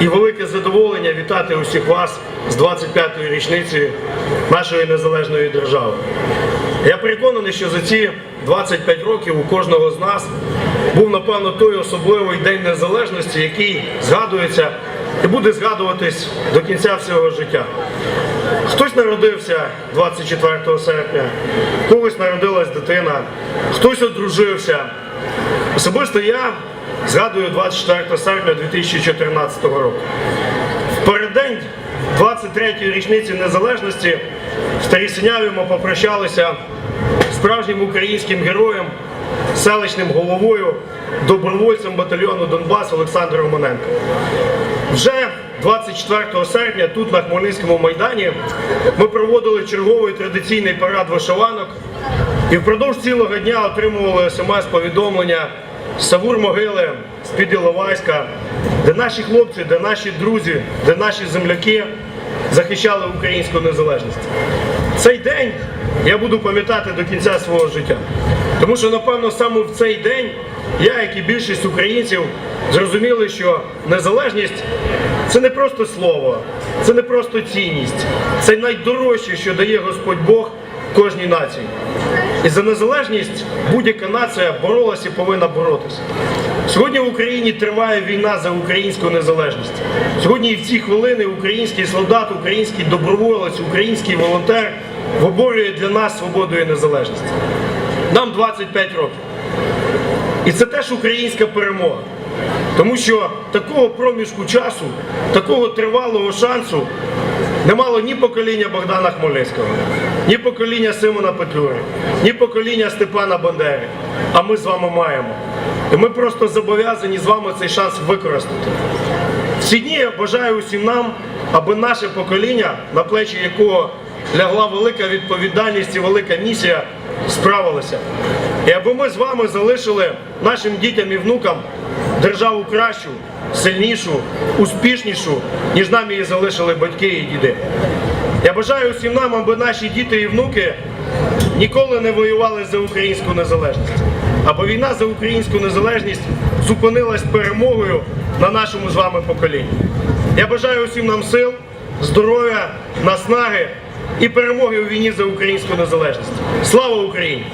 і велике задоволення вітати усіх вас з 25-ї річниці нашої незалежної держави. Я переконаний, що за ці 25 років у кожного з нас був, напевно, той особливий день незалежності, який згадується і буде згадуватись до кінця всього життя. Хтось народився 24 серпня, когось народилась дитина, хтось одружився. Особисто я згадую 24 серпня 2014 року. В переддень 23-ї річниці незалежності в Старій ми попрощалися справжнім українським героєм, селищним головою, добровольцем батальйону Донбас Олександром Романенко. Вже 24 серпня тут на Хмельницькому майдані ми проводили черговий традиційний парад вишиванок і впродовж цілого дня отримували смс-повідомлення Савур могили, з-під Іловайська, де наші хлопці, де наші друзі, де наші земляки захищали українську незалежність. Цей день я буду пам'ятати до кінця свого життя. Тому що, напевно, саме в цей день я, як і більшість українців, зрозуміли, що незалежність це не просто слово, це не просто цінність, це найдорожче, що дає Господь Бог кожній нації. І за незалежність будь-яка нація боролася і повинна боротися. Сьогодні в Україні триває війна за українську незалежність. Сьогодні і в ці хвилини український солдат, український доброволець, український волонтер виборює для нас свободу і незалежність. Нам 25 років. І це теж українська перемога. Тому що такого проміжку часу, такого тривалого шансу не мало ні покоління Богдана Хмельницького, ні покоління Симона Петлюри, ні покоління Степана Бандери. А ми з вами маємо. І ми просто зобов'язані з вами цей шанс використати. В ці дні я бажаю усім нам, аби наше покоління, на плечі якого лягла велика відповідальність і велика місія, справилося. І аби ми з вами залишили нашим дітям і внукам державу кращу, сильнішу, успішнішу, ніж нам її залишили батьки і діди. Я бажаю усім нам, аби наші діти і внуки ніколи не воювали за українську незалежність. Аби війна за українську незалежність зупинилась перемогою на нашому з вами поколінні. Я бажаю усім нам сил, здоров'я, наснаги і перемоги у війні за українську незалежність. Слава Україні!